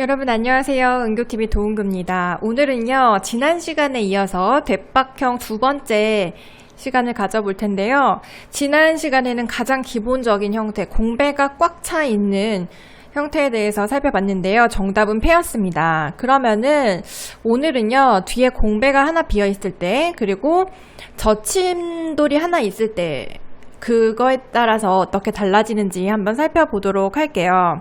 여러분 안녕하세요. 은교TV 도은구입니다. 오늘은요, 지난 시간에 이어서 대박형 두 번째 시간을 가져볼 텐데요. 지난 시간에는 가장 기본적인 형태, 공배가 꽉 차 있는 형태에 대해서 살펴봤는데요. 정답은 패였습니다. 그러면은 오늘은요, 뒤에 공배가 하나 비어 있을 때, 그리고 젖힘돌이 하나 있을 때, 그거에 따라서 어떻게 달라지는지 한번 살펴보도록 할게요.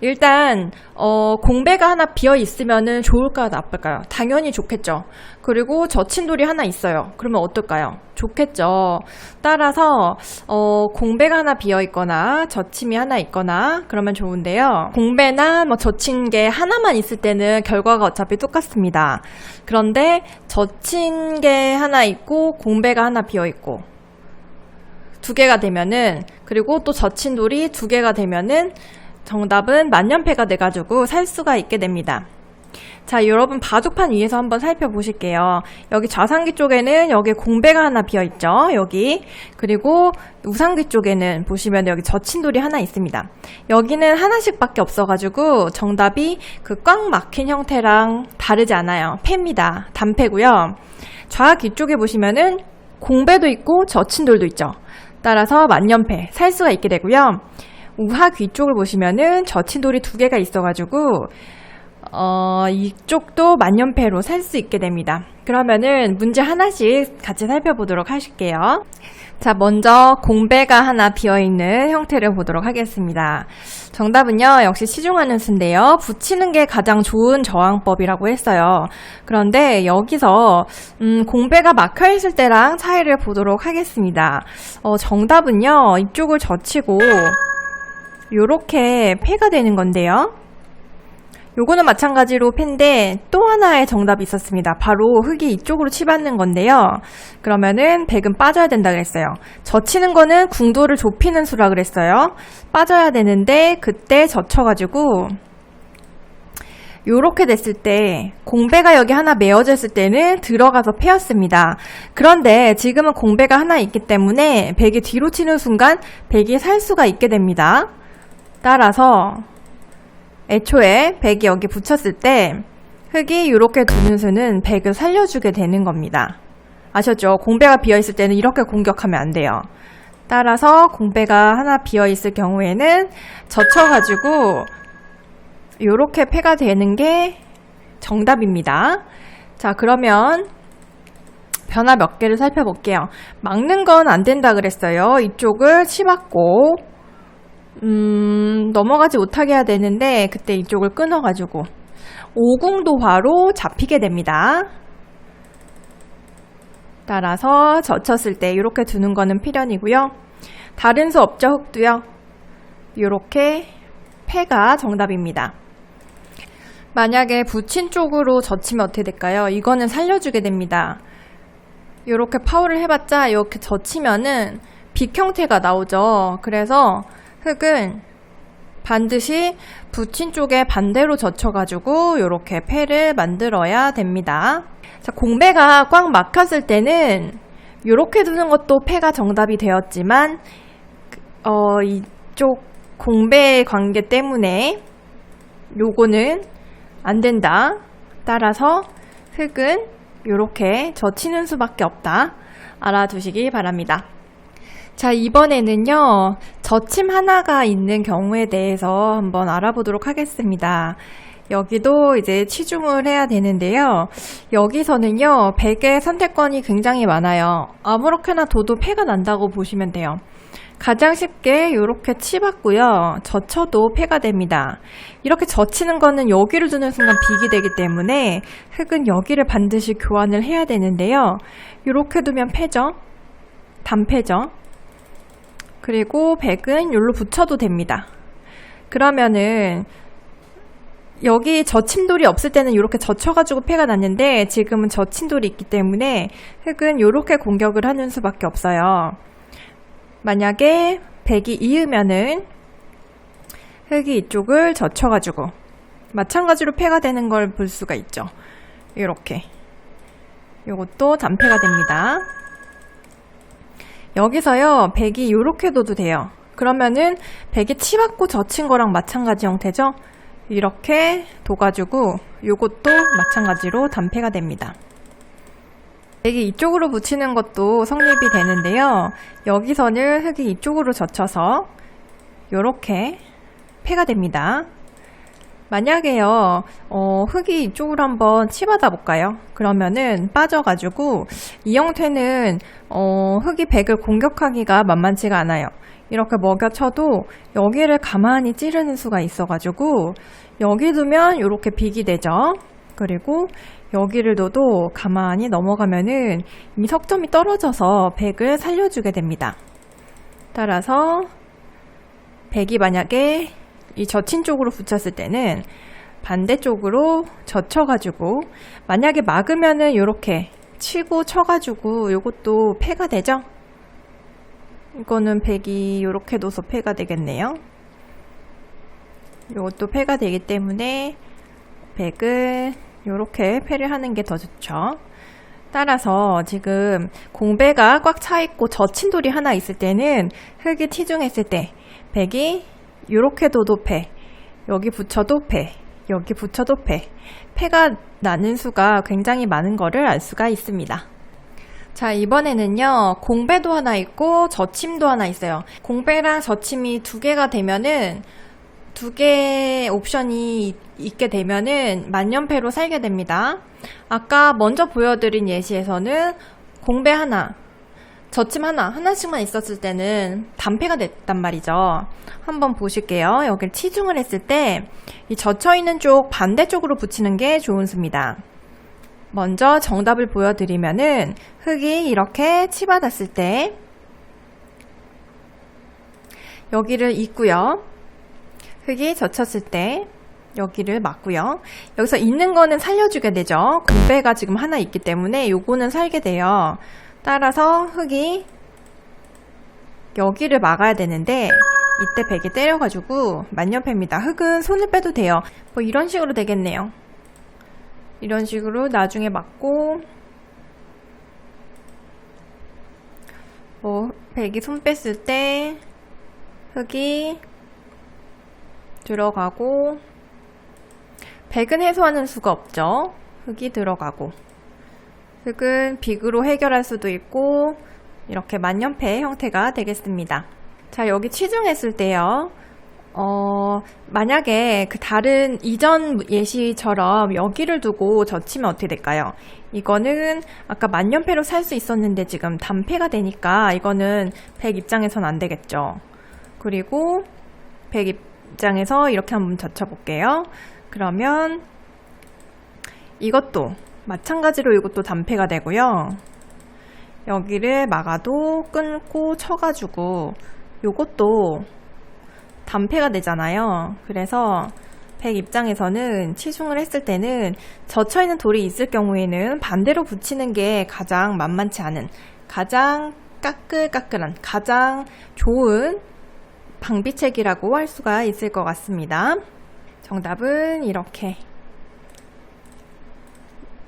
일단 어, 공배가 하나 비어 있으면은 좋을까요, 나쁠까요? 당연히 좋겠죠. 그리고 젖힌돌이 하나 있어요. 그러면 어떨까요? 좋겠죠. 따라서 어, 공배가 하나 비어 있거나 젖힘이 하나 있거나 그러면 좋은데요. 공배나 뭐 젖힌 게 하나만 있을 때는 결과가 어차피 똑같습니다. 그런데 젖힌 게 하나 있고 공배가 하나 비어 있고 두 개가 되면은 그리고 또 젖힌 돌이 두 개가 되면은 정답은 만년패가 돼가지고 살 수가 있게 됩니다. 자, 여러분 바둑판 위에서 한번 살펴보실게요. 여기 좌상기 쪽에는 여기 공배가 하나 비어 있죠. 여기. 그리고 우상기 쪽에는 보시면 여기 젖힌돌이 하나 있습니다. 여기는 하나씩 밖에 없어가지고 정답이 그 꽉 막힌 형태랑 다르지 않아요. 패입니다. 단패고요. 좌귀 쪽에 보시면은 공배도 있고 젖힌돌도 있죠. 따라서 만년패 살 수가 있게 되고요. 우하 귀 쪽을 보시면은 젖힌돌이 두 개가 있어가지고 어, 이쪽도 만년패로 살 수 있게 됩니다. 그러면은 문제 하나씩 같이 살펴보도록 하실게요. 자, 먼저 공배가 하나 비어있는 형태를 보도록 하겠습니다. 정답은요, 역시 시중하는 수인데요. 붙이는 게 가장 좋은 저항법이라고 했어요. 그런데 여기서, 음, 공배가 막혀있을 때랑 차이를 보도록 하겠습니다. 어, 정답은요, 이쪽을 젖히고, 요렇게 패가 되는 건데요. 요거는 마찬가지로 패인데 또 하나의 정답이 있었습니다. 바로 흙이 이쪽으로 치받는 건데요. 그러면은 백은 빠져야 된다 그랬어요. 젖히는 거는 궁도를 좁히는 수라 그랬어요. 빠져야 되는데 그때 젖혀가지고 요렇게 됐을 때 공배가 여기 하나 메어졌을 때는 들어가서 패였습니다. 그런데 지금은 공배가 하나 있기 때문에 백이 뒤로 치는 순간 백이 살 수가 있게 됩니다. 따라서 애초에 백이 여기 붙였을 때 흙이 이렇게 두는 수는 백을 살려주게 되는 겁니다. 아셨죠? 공배가 비어있을 때는 이렇게 공격하면 안 돼요. 따라서 공배가 하나 비어있을 경우에는 젖혀가지고 이렇게 패가 되는 게 정답입니다. 자, 그러면 변화 몇 개를 살펴볼게요. 막는 건 안 된다 그랬어요. 이쪽을 치받고 음, 넘어가지 못하게 해야 되는데 그때 이쪽을 끊어가지고 오궁도화로 잡히게 됩니다. 따라서 젖혔을 때 이렇게 두는 거는 필연이고요. 다른 수 없죠, 흙도요. 이렇게 패가 정답입니다. 만약에 붙인 쪽으로 젖히면 어떻게 될까요? 이거는 살려주게 됩니다. 이렇게 파워를 해봤자 이렇게 젖히면은 빅 형태가 나오죠. 그래서 흙은 반드시 붙인 쪽에 반대로 젖혀가지고 이렇게 패를 만들어야 됩니다. 자, 공배가 꽉 막혔을 때는 이렇게 두는 것도 패가 정답이 되었지만 어, 이쪽 공배 관계 때문에 요거는 안 된다. 따라서 흙은 이렇게 젖히는 수밖에 없다. 알아두시기 바랍니다. 자, 이번에는요, 젖힘 하나가 있는 경우에 대해서 한번 알아보도록 하겠습니다. 여기도 이제 치중을 해야 되는데요. 여기서는요, 100의 선택권이 굉장히 많아요. 아무렇게나 둬도 패가 난다고 보시면 돼요. 가장 쉽게 이렇게 치받고요. 젖혀도 패가 됩니다. 이렇게 젖히는 거는 여기를 두는 순간 빅이 되기 때문에 흙은 여기를 반드시 교환을 해야 되는데요. 이렇게 두면 패죠. 단패죠. 그리고 백은 여기로 붙여도 됩니다. 그러면은 여기 젖힌돌이 없을 때는 이렇게 젖혀가지고 패가 났는데 지금은 젖힌돌이 있기 때문에 흙은 이렇게 공격을 하는 수밖에 없어요. 만약에 백이 이으면은 흙이 이쪽을 젖혀가지고 마찬가지로 패가 되는 걸 볼 수가 있죠. 이렇게 이것도 단패가 됩니다. 여기서요, 백이 이렇게 둬도 돼요. 그러면은 백이 치받고 젖힌 거랑 마찬가지 형태죠? 이렇게 둬가지고 요것도 마찬가지로 단패가 됩니다. 여기 이쪽으로 붙이는 것도 성립이 되는데요. 여기서는 흙이 이쪽으로 젖혀서 이렇게 패가 됩니다. 만약에요, 어, 흙이 이쪽으로 한번 치받아 볼까요? 그러면은 빠져가지고 이 형태는 어, 흙이 백을 공격하기가 만만치가 않아요. 이렇게 먹여쳐도 여기를 가만히 찌르는 수가 있어가지고 여기 두면 이렇게 빅이 되죠. 그리고 여기를 둬도 가만히 넘어가면은 이 석점이 떨어져서 백을 살려주게 됩니다. 따라서 백이 만약에 이 젖힌 쪽으로 붙였을 때는 반대쪽으로 젖혀가지고 만약에 막으면은 이렇게 치고 쳐가지고 이것도 패가 되죠? 이거는 백이 이렇게 둬서 패가 되겠네요. 이것도 패가 되기 때문에 백을 이렇게 패를 하는 게 더 좋죠. 따라서 지금 공배가 꽉 차 있고 젖힌 돌이 하나 있을 때는 흙이 티중했을 때 백이 이렇게 둬도 패, 여기 붙여도 패, 여기 붙여도 패, 패가 나는 수가 굉장히 많은 거를 알 수가 있습니다. 자, 이번에는요, 공배도 하나 있고, 젖힘도 하나 있어요. 공배랑 젖힘이 두 개가 되면은, 두 개의 옵션이 있- 있게 되면은, 만년패로 살게 됩니다. 아까 먼저 보여드린 예시에서는, 공배 하나, 젖힘 하나, 하나씩만 있었을 때는 단패가 됐단 말이죠. 한번 보실게요. 여기를 치중을 했을 때, 이 젖혀 있는 쪽 반대쪽으로 붙이는 게 좋은 수입니다. 먼저 정답을 보여드리면은 흙이 이렇게 치받았을 때 여기를 잇고요. 흙이 젖혔을 때 여기를 막고요. 여기서 있는 거는 살려주게 되죠. 공배가 지금 하나 있기 때문에 요거는 살게 돼요. 따라서 흙이 여기를 막아야 되는데 이때 백이 때려가지고 만년패입니다. 흙은 손을 빼도 돼요. 뭐 이런 식으로 되겠네요. 이런 식으로 나중에 맞고 뭐 백이 손 뺐을 때 흙이 들어가고 백은 해소하는 수가 없죠. 흙이 들어가고 흙은 빅으로 해결할 수도 있고 이렇게 만년패 형태가 되겠습니다. 자 여기 치중했을 때요. 어, 만약에 그 다른 이전 예시처럼 여기를 두고 젖히면 어떻게 될까요? 이거는 아까 만년패로 살 수 있었는데 지금 단패가 되니까 이거는 백 입장에선 안 되겠죠. 그리고 백 입장에서 이렇게 한번 젖혀볼게요. 그러면 이것도 마찬가지로 이것도 단패가 되고요. 여기를 막아도 끊고 쳐가지고 요것도 단패가 되잖아요. 그래서 백 입장에서는 치중을 했을 때는 젖혀 있는 돌이 있을 경우에는 반대로 붙이는 게 가장 만만치 않은 가장 까끌까끌한 가장 좋은 방비책이라고 할 수가 있을 것 같습니다. 정답은 이렇게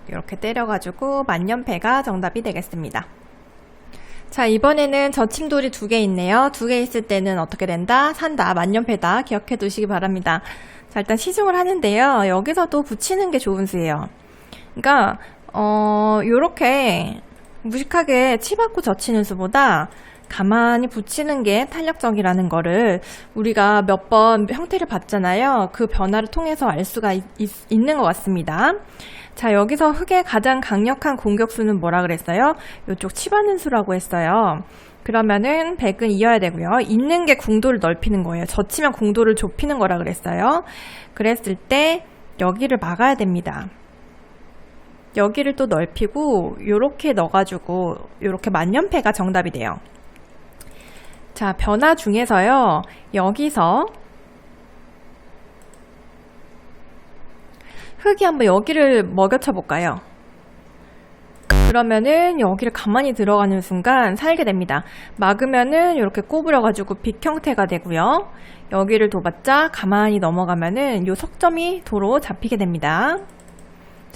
이렇게 때려가지고 만년패가 정답이 되겠습니다. 자, 이번에는 젖힘돌이 두 개 있네요. 두 개 있을 때는 어떻게 된다? 산다. 만년패다. 기억해 두시기 바랍니다. 자, 일단 시중을 하는데요. 여기서도 붙이는 게 좋은 수예요. 그러니까, 어, 요렇게 무식하게 치받고 젖히는 수보다 가만히 붙이는 게 탄력적이라는 거를 우리가 몇 번 형태를 봤잖아요. 그 변화를 통해서 알 수가 있, 있는 것 같습니다. 자, 여기서 흙의 가장 강력한 공격수는 뭐라 그랬어요? 이쪽 치받는 수라고 했어요. 그러면은 100은 이어야 되고요. 있는 게 궁도를 넓히는 거예요. 젖히면 궁도를 좁히는 거라 그랬어요. 그랬을 때 여기를 막아야 됩니다. 여기를 또 넓히고 요렇게 넣어가지고 요렇게 만년패가 정답이 돼요. 자, 변화 중에서요. 여기서 흙이 한번 여기를 먹여쳐 볼까요? 그러면은 여기를 가만히 들어가는 순간 살게 됩니다. 막으면은 이렇게 꼬부려가지고 빅 형태가 되고요. 여기를 둬봤자 가만히 넘어가면은 요 석점이 도로 잡히게 됩니다.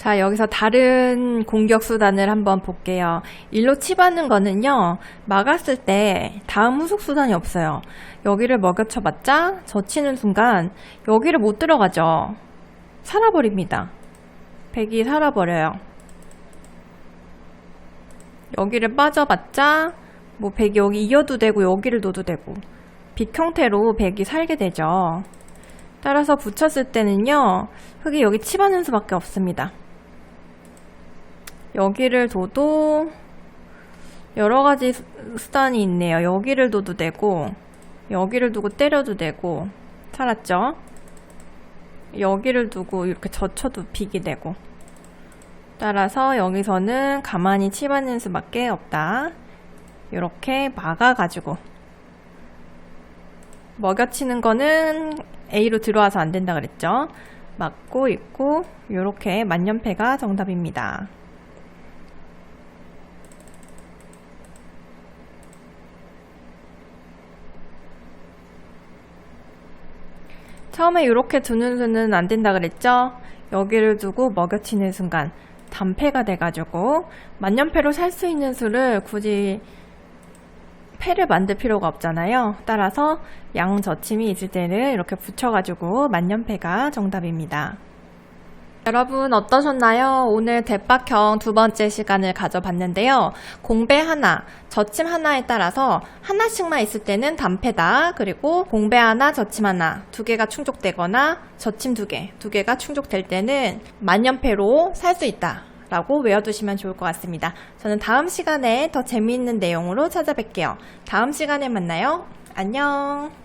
자, 여기서 다른 공격 수단을 한번 볼게요. 일로 치받는 거는요, 막았을 때 다음 후속 수단이 없어요. 여기를 먹여쳐봤자, 젖히는 순간, 여기를 못 들어가죠. 살아버립니다. 백이 살아버려요. 여기를 빠져봤자, 뭐 백이 여기 이어도 되고, 여기를 놓도 되고, 빛 형태로 백이 살게 되죠. 따라서 붙였을 때는요, 흙이 여기 치받는 수밖에 없습니다. 여기를 둬도 여러 가지 수- 수단이 있네요. 여기를 둬도 되고, 여기를 두고 때려도 되고, 살았죠? 여기를 두고 이렇게 젖혀도 빅이 되고. 따라서 여기서는 가만히 치받는 수밖에 없다. 이렇게 막아가지고. 먹여치는 거는 A로 들어와서 안 된다 그랬죠? 막고 있고, 이렇게 만년패가 정답입니다. 처음에 이렇게 두는 수는 안 된다 그랬죠? 여기를 두고 먹여치는 순간 단패가 돼가지고 만년패로 살 수 있는 수를 굳이 패를 만들 필요가 없잖아요. 따라서 양젖힘이 있을 때는 이렇게 붙여가지고 만년패가 정답입니다. 여러분 어떠셨나요? 오늘 대박형 두 번째 시간을 가져봤는데요. 공배 하나, 젖힘 하나에 따라서 하나씩만 있을 때는 단패다. 그리고 공배 하나, 젖힘 하나 두 개가 충족되거나 젖힘 두 개, 두 개가 충족될 때는 만년패로 살 수 있다. 라고 외워두시면 좋을 것 같습니다. 저는 다음 시간에 더 재미있는 내용으로 찾아뵐게요. 다음 시간에 만나요. 안녕.